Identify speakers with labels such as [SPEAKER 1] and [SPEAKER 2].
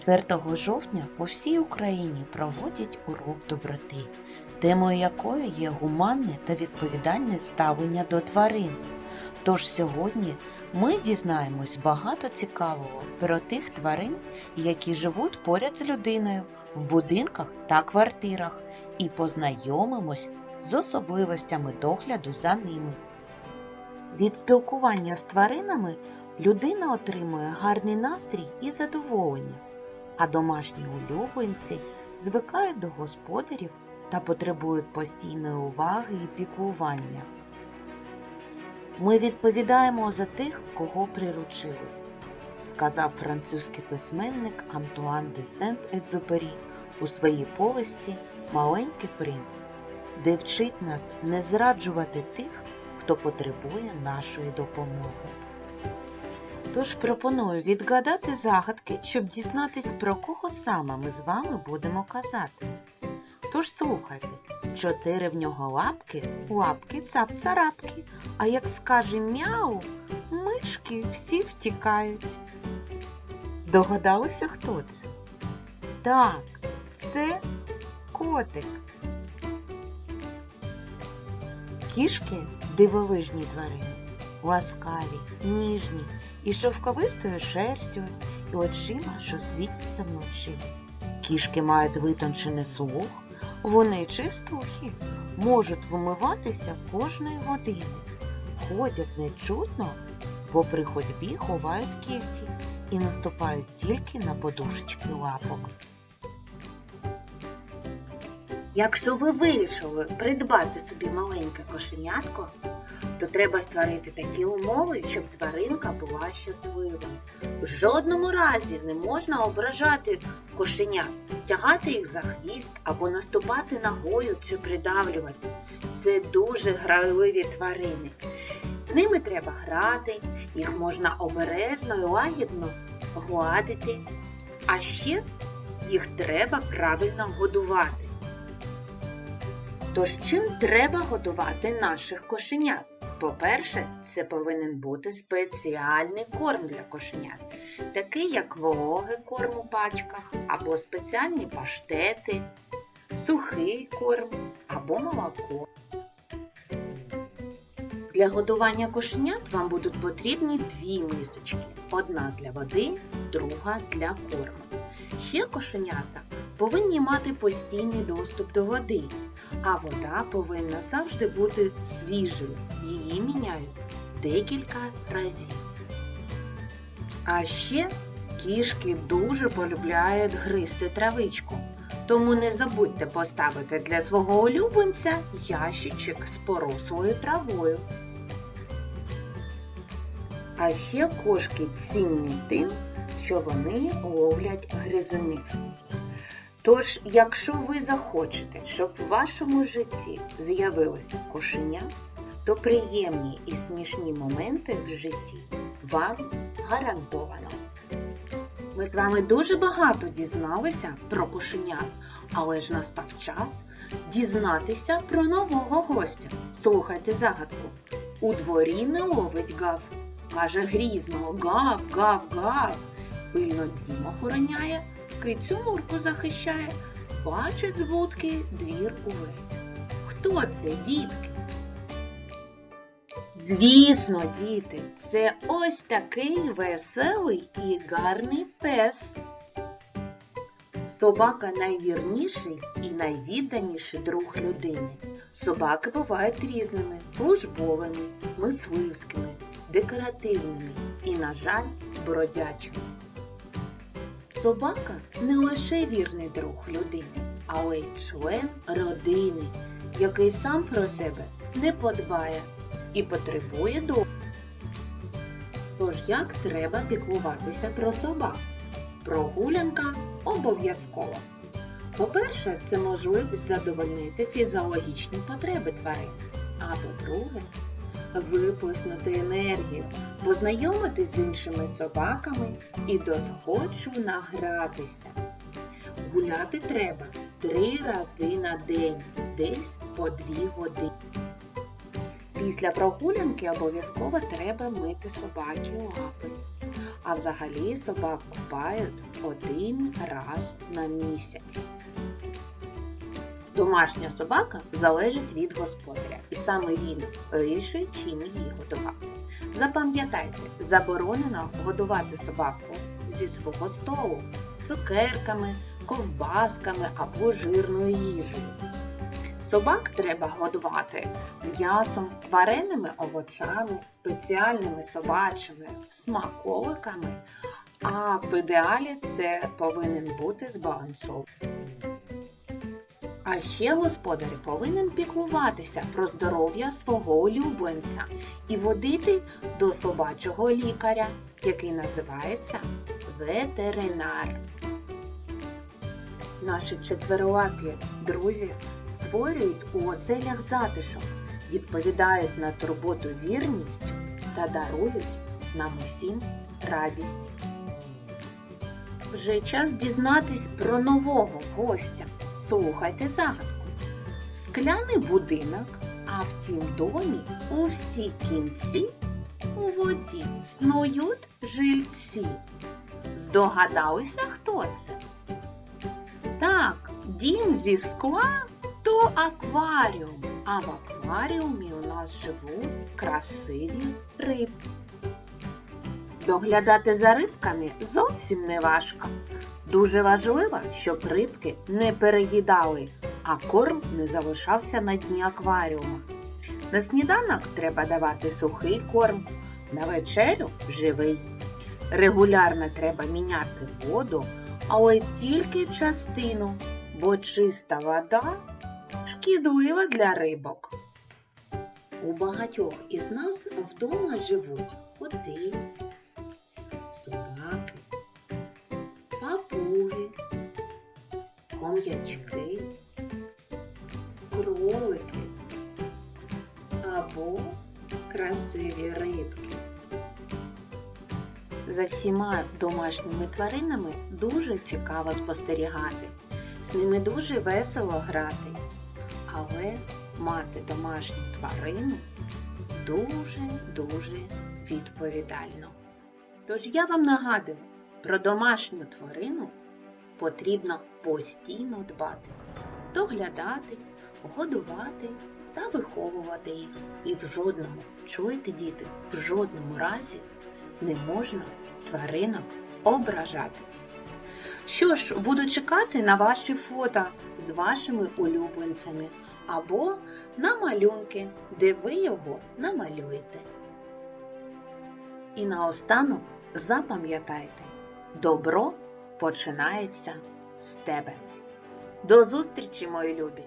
[SPEAKER 1] 4 жовтня по всій Україні проводять урок доброти, темою якої є гуманне та відповідальне ставлення до тварин. Тож сьогодні ми дізнаємось багато цікавого про тих тварин, які живуть поряд з людиною в будинках та квартирах, і познайомимось з особливостями догляду за ними. Від спілкування з тваринами людина отримує гарний настрій і задоволення, а домашні улюбленці звикають до господарів та потребують постійної уваги і піклування. Ми відповідаємо за тих, кого приручили, сказав французький письменник Антуан де Сент-Екзюпері у своїй повісті Маленький принц, де вчить нас не зраджувати тих, хто потребує нашої допомоги. Тож пропоную відгадати загадки, щоб дізнатись, про кого саме ми з вами будемо казати. Тож слухайте, чотири в нього лапки, лапки цап-царапки, а як скаже мяу, мишки всі втікають. Догадалися, хто це? Так, це котик. Кішки дивовижні тварини, ласкаві, ніжні і шовковистою шерстю, і очима, що світяться вночі. Кішки мають витончений слух, вони чистухи, можуть вимиватися кожної години, ходять нечутно, бо при ходьбі ховають кігті і наступають тільки на подушечки лапок.
[SPEAKER 2] Якщо ви вирішили придбати собі маленьке кошенятко, то треба створити такі умови, щоб тваринка була щасливою. В жодному разі не можна ображати кошенят, тягати їх за хвіст або наступати ногою чи придавлювати. Це дуже грайливі тварини. З ними треба грати, їх можна обережно і лагідно гладити, а ще їх треба правильно годувати. Тож чим треба годувати наших кошенят? По-перше, це повинен бути спеціальний корм для кошенят, такий як вологий корм у пачках, або спеціальні паштети, сухий корм або молоко. Для годування кошенят вам будуть потрібні дві мисочки: одна для води, друга для корму. Ще кошенята повинні мати постійний доступ до води, а вода повинна завжди бути свіжою. Її міняють декілька разів. А ще кішки дуже полюбляють гризти травичку. Тому не забудьте поставити для свого улюбленця ящичок з порослою травою. А ще кошки цінні тим, що вони ловлять гризунів. Тож, якщо ви захочете, щоб в вашому житті з'явилося кошеня, то приємні і смішні моменти в житті вам гарантовано. Ми з вами дуже багато дізналися про кошенят, але ж настав час дізнатися про нового гостя. Слухайте загадку. У дворі не ловить гав. Каже грізно гав, гав, гав. Пильно дім охороняє, кицю мурку захищає, бачить з будки двір увесь. Хто це, дітки? Звісно, діти, це ось такий веселий і гарний пес. Собака найвірніший і найвідданіший друг людини. Собаки бувають різними службовими, мисливськими, декоративними і, на жаль, бродячими. Собака не лише вірний друг людини, але й член родини, який сам про себе не подбає і потребує догляду. Тож як треба піклуватися про собак? Прогулянка обов'язково. По-перше, це можливість задовольнити фізіологічні потреби тварин. А по-друге, виплеснути енергію, познайомитись з іншими собаками і досхочу награтися. Гуляти треба три рази на день, десь по дві години. Після прогулянки обов'язково треба мити собаки лапи. А взагалі собак купають один раз на місяць. Домашня собака залежить від господаря, і саме він вирішує, чим її годувати. Запам'ятайте, заборонено годувати собаку зі свого столу цукерками, ковбасками або жирною їжею. Собак треба годувати м'ясом, вареними овочами, спеціальними собачими смаколиками, а в ідеалі це повинен бути збалансований. А ще господар повинен піклуватися про здоров'я свого улюбленця і водити до собачого лікаря, який називається ветеринар. Наші четверолапі друзі створюють у оселях затишок, відповідають на турботу вірністю та дарують нам усім радість. Вже час дізнатись про нового гостя. Слухайте загадку. Скляний будинок, а в тім домі у всі кінці у воді снують жильці. Здогадалися, хто це? Так, дім зі скла то акваріум, а в акваріумі у нас живуть красиві рибки. Доглядати за рибками зовсім не важко. Дуже важливо, щоб рибки не переїдали, а корм не залишався на дні акваріума. На сніданок треба давати сухий корм, на вечерю живий. Регулярно треба міняти воду, але тільки частину, бо чиста вода шкідлива для рибок. У багатьох із нас вдома живуть коти, хом'ячки, кролики або красиві рибки. За всіма домашніми тваринами дуже цікаво спостерігати. З ними дуже весело грати. Але мати домашню тварину дуже-дуже відповідально. Тож я вам нагадую, про домашню тварину потрібно постійно дбати, доглядати, годувати та виховувати їх. І в жодному, чуєте, діти, в жодному разі не можна тваринок ображати. Що ж, буду чекати на ваші фото з вашими улюбленцями або на малюнки, де ви його намалюєте. І наостанок запам'ятайте, добро починається з тебе. До зустрічі, мої любі!